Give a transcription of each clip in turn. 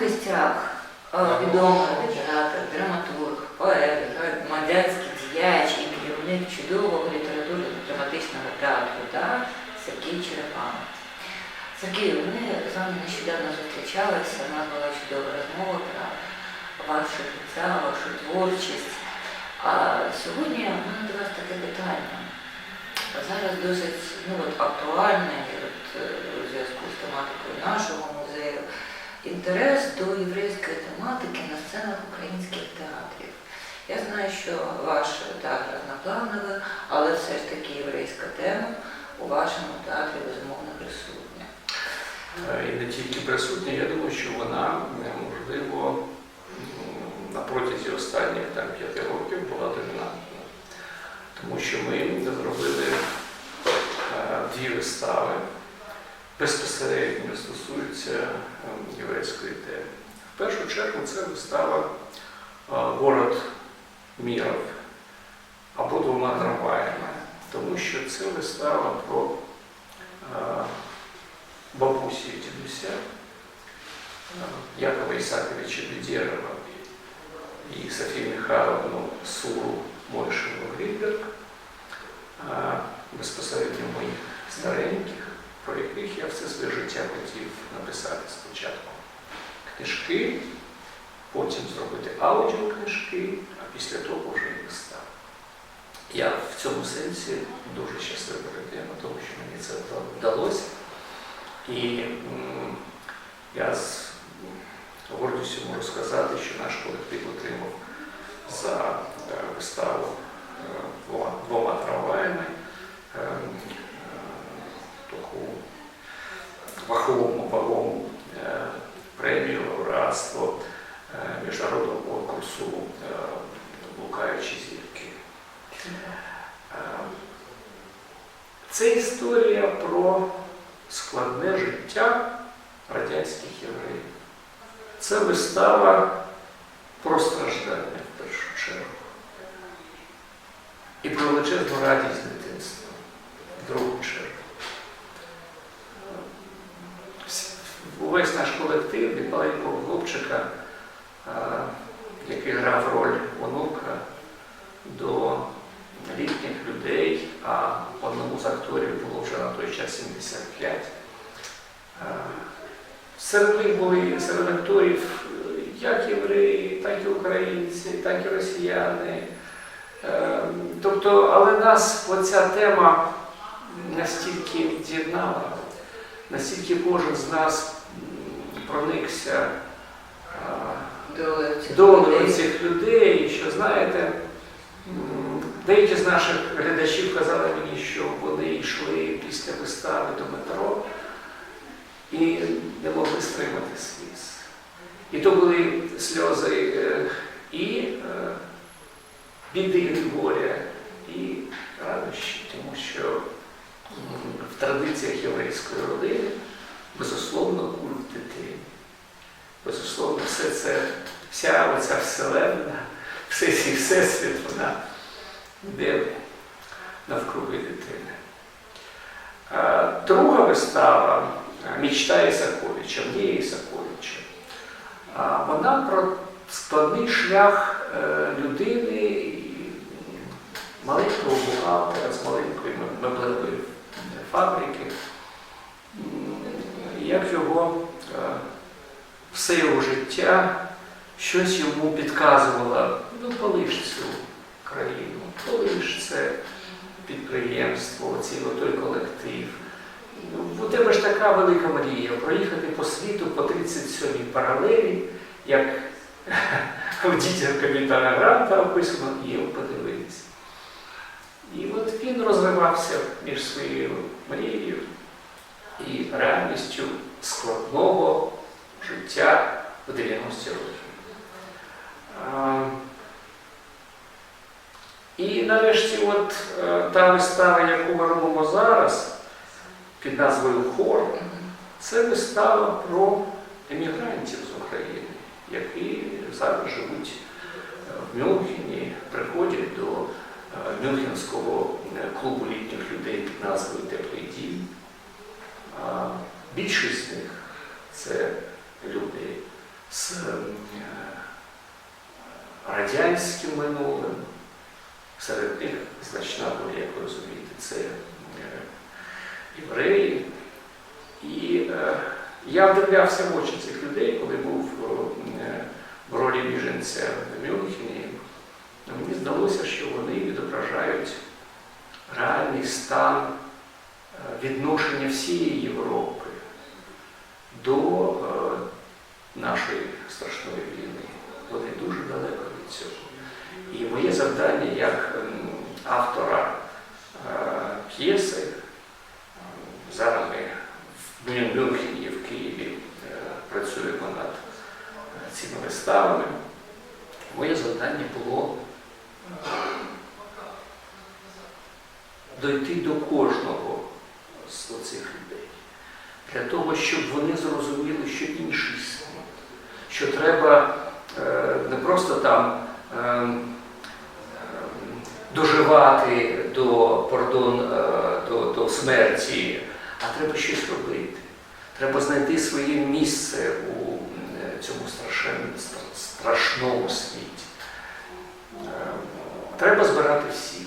Костяк, е, відомий літератор, драматург, поет, громадянський діяч і керівник чудового літературно-драматичного театру да? Сергій Черепанов. Сергій, ми з вами нещодавно зустрічалися, у нас була чудова розмова про ваше життя, вашу творчість. А сьогодні у мене до вас таке питання. Зараз досить ну, от, актуальне у зв'язку з тематикою нашого музею інтерес до єврейської тематики на сценах українських театрів. Я знаю, що ваш театр одноплановий, але все ж таки єврейська тема у вашому театрі безумовно присутня. Е, І не тільки присутня, я думаю, що вона е, можливо на протязі останніх там, п'яти років була домінантна. Тому що ми зробили е, дві вистави, безпосередньо стосуються е, єврейської теми. В першу чергу це вистава е, Город Міров або двома трамваями, тому що це вистава про е, бабусі і дідуся е, Якова Ісаковича Бедєрова і Софію Михайловну Суру Мойшеву Грідберг, е, безпосередньо моїх про яких я все своє життя хотів написати спочатку книжки, потім зробити аудіокнижки, а після того вже і вистави. Я в цьому сенсі дуже щаслива людина, тому що мені це вдалося. І я з гордістю можу сказати, що наш колектив отримав за е, виставу е, двома, двома трамваями е, е, таку ваховому вагому е, премію лауреатство е, міжнародного конкурсу е, Блукаючі зірки. Е, Це історія про складне життя радянських євреїв. Це вистава про страждання в першу чергу. І про величезну радість дитинства в другу чергу. Увесь наш колектив від маленького хлопчика, який грав роль онука, до літніх людей, а одному з акторів було вже на той час 75. Серед них були серед акторів як євреї, так і українці, так і росіяни. Е, Тобто, але нас оця тема настільки з'єднала, настільки кожен з нас проникся е, Долею цих людей. що знаєте, деякі з наших глядачів казали мені, що вони йшли після вистави до метро і не могли стримати сліз. І то були сльози е, і е, біди, і горя, і радощі, тому що в традиціях єврейської родини безусловно культ дитини. Безусловно, все це, вся оця вселенна, все цей всесвіт, вона йде навкруги дитини. Друга вистава Мічта Ісаковича, Мрія Ісаковича. Вона про складний шлях е, людини, маленького бухгалтера з маленької меблевої фабрики, як його е, все його життя щось йому підказувало, ну полиш цю країну, полиш це підприємство, цілий той колектив. У тебе ж така велика мрія проїхати по світу по 37-й паралелі, як в дітях капітана Гранта описано, і подивитися. І от він розривався між своєю мрією і реальністю складного життя в 90-ті роки. І нарешті, от е, та вистава, яку ми робимо зараз, під назвою Хор, це вистава про емігрантів з України, які зараз живуть в Мюнхені, приходять до е, Мюнхенського е, клубу літніх людей під назвою Теплий дім. Більшість з них це люди з е, радянським минулим. Серед них значна доля, як ви розумієте, це євреї. І е, я вдивлявся в очі цих людей, коли був е, в ролі біженця в Мюнхені. Мені здалося, що вони відображають реальний стан е, відношення всієї Європи до е, нашої страшної війни. Вони дуже далеко від цього. І моє завдання як автора е, п'єси, ем, зараз ми в Мюн- Мюнхені, в Києві е, працюємо над е, цими виставами. Моє завдання було е, дойти до кожного з цих людей, для того, щоб вони зрозуміли, що інший світ, що треба е, не просто там ем, ем, доживати до, пардон, е, до, до смерті, а треба щось робити. Треба знайти своє місце у е, цьому страшен- стра- страшному світі. Треба збирати всіх.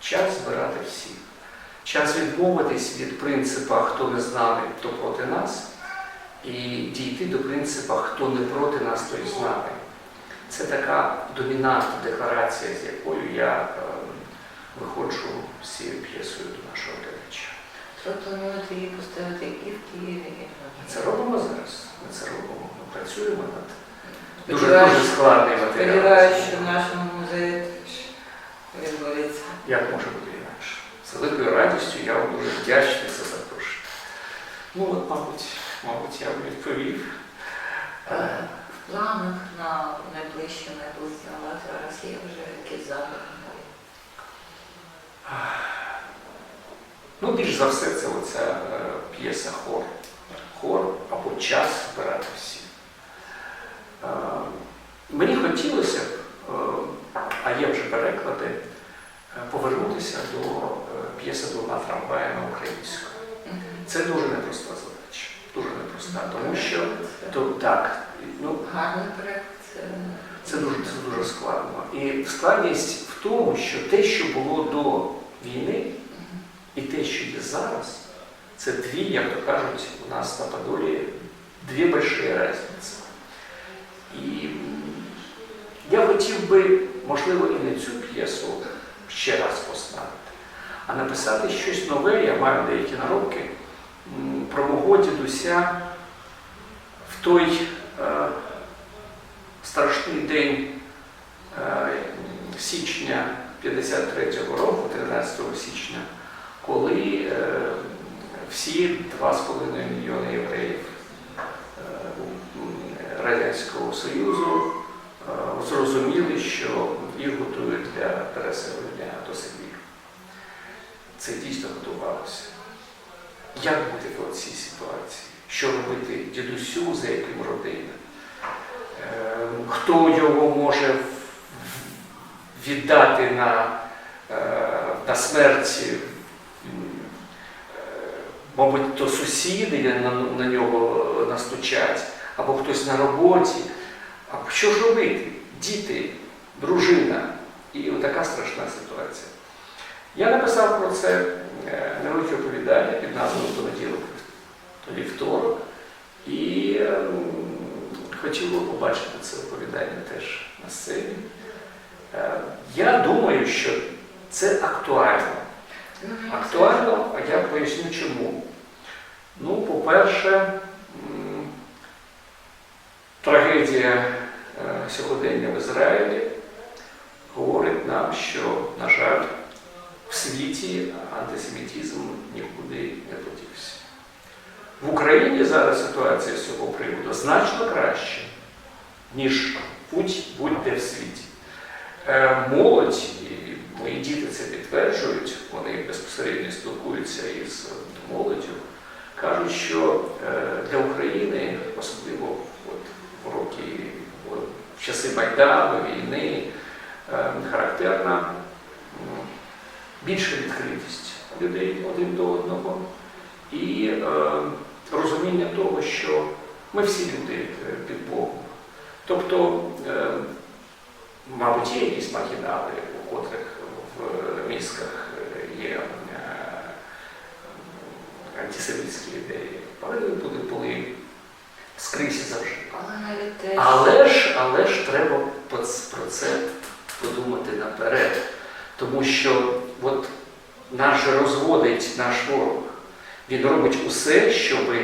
Час збирати всіх. Час відмовитись від принципа хто не з нами, то проти нас, і дійти до принципа хто не проти нас, той з нами. Це така домінантна декларація, з якою я е, виходжу з цією п'єсою до нашого глядача. Що плануєте її поставити і в Києві, і в це робимо зараз. Ми це робимо. Ми працюємо над дуже дуже складний матеріал. Сподіваюся, що в нашому музеї теж відбудеться. Як може бути? З великою радістю я вам дуже вдячний за запрошення. Ну, от, мабуть, мабуть, я вам відповів. Е, В планах на найближче майбутнє вас зараз є вже якісь заходи. Ну, більш за все, це оця е, п'єса хор. Хор або час збирати всіх. Е, мені хотілося б, е, а є вже переклади, е, повернутися до е, п'єси двома трамваями українською. Мгм. Це дуже непроста задача. Дуже непроста, тому що то, так, ну, Гарний проєкт. це- це дуже, це дуже складно. І складність в тому, що те, що було до війни, і те, що є зараз, це дві, як то кажуть, у нас на Подолі дві больші різниці. І я хотів би, можливо, і не цю п'єсу ще раз поставити, а написати щось нове, я маю деякі наробки, про мого дідуся в той е, страшний день е, січня 53-го року, 13 січня, коли е, всі 2,5 мільйони євреїв е, Радянського Союзу е, зрозуміли, що їх готують для переселення до Сибіру. Це дійсно готувалося. Як бути в цій ситуації? Що робити дідусю, за яким родина? Хто його може віддати на, на смерті? Е, Мабуть, то сусіди на, нього настучать, або хтось на роботі. А що ж робити? Діти, дружина. І така страшна ситуація. Я написав про це е, невелике оповідання під назвою Понеділок то вівторок. І ем, хотів би побачити це оповідання теж на сцені. Е, я думаю, що це актуально. Актуально, а я поясню чому. Ну, по-перше, трагедія е, сьогодення в Ізраїлі говорить нам, що, на жаль, в світі антисемітизм нікуди не подівся. В Україні зараз ситуація з цього приводу значно краще, ніж будь- будь-де в світі. Е, Молодь, мої діти це підтверджують, вони безпосередньо спілкуються із молоддю, кажуть, що е, для України, особливо от, в роки, от, в часи Майдану, війни, е, характерна більша відкритість людей один до одного. І е, розуміння того, що ми всі люди е, під Богом, Тобто, е, мабуть, є якісь маргінали, у котрих в мізках е, є е, антисемітські ідеї, але вони були, були скрізь завжди. Але навіть Але ж, але ж треба про це подумати наперед. Тому що от нас же розводить наш ворог. Він робить усе, щоб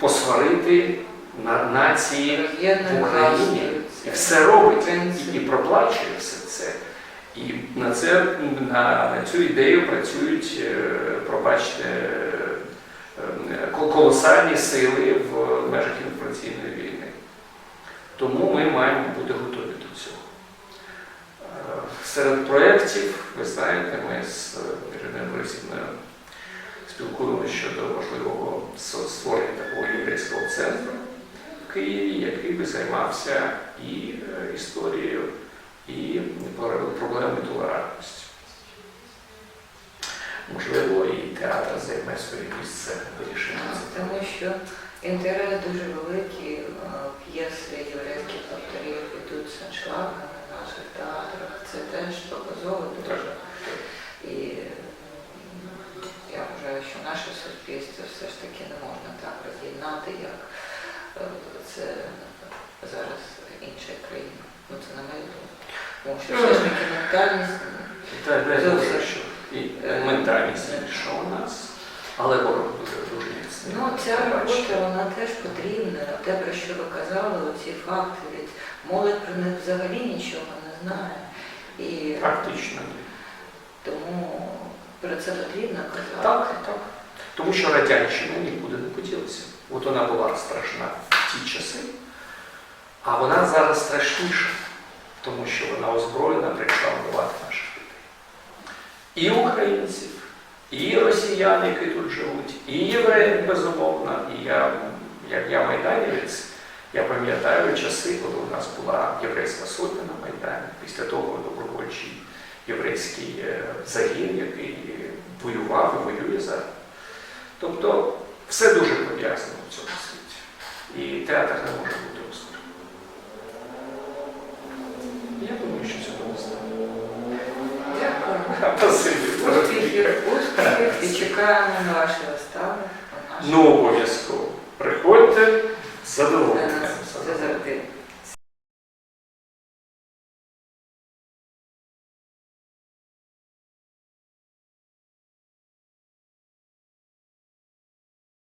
посварити на нації в Україні. І все робить, і проплачує все це. І на, це, на, цю ідею працюють, е, пробачте, е, колосальні сили в межах інформаційної війни. Тому ми маємо бути готові до цього. Е, Серед проєктів, ви знаєте, ми з Іриною Борисівною спілкуємося щодо можливого створення такого єврейського центру в Києві, який би займався і історією, і проблемою толерантності. Можливо, і театр займе своє місце вирішення. Тому що інтерес дуже великий, п'єси єврейських авторів йдуть з аншлагами на наших театрах. Це теж показово дуже. І я вважаю, що наше суспільство все ж таки не можна так роз'єднати, як е, це зараз інша країна. Ну це на мою думку. Тому що все ж таки ментальність. Та Зовсім. думаю, що і ментальність інша у нас, але ворог дуже міцний. Ну, ця робота вона теж потрібна. Те, про що ви казали, оці факти, від молодь про них взагалі нічого не знає. І Фактично. тому про це потрібно казати. Так, так. Тому що радянщина нікуди не поділася. От вона була страшна в ті часи, а вона зараз страшніша, тому що вона озброєна прийшла вбивати наших людей. І українців, і росіян, які тут живуть, і євреїв, безумовно. І я, як я майданівець, я пам'ятаю часи, коли у нас була єврейська сотня на Майдані, після того добровольчий єврейський е, загін, який воював і воює зараз. Тобто все дуже пов'язано в цьому світі. І театр не може бути осторонь. Я думаю, що цього достатньо. Дякую. Спасибі. Успіхів, успіхів і чекаємо на ваші вистави. Ну, обов'язково. Приходьте з Для задоволенням. нас це завжди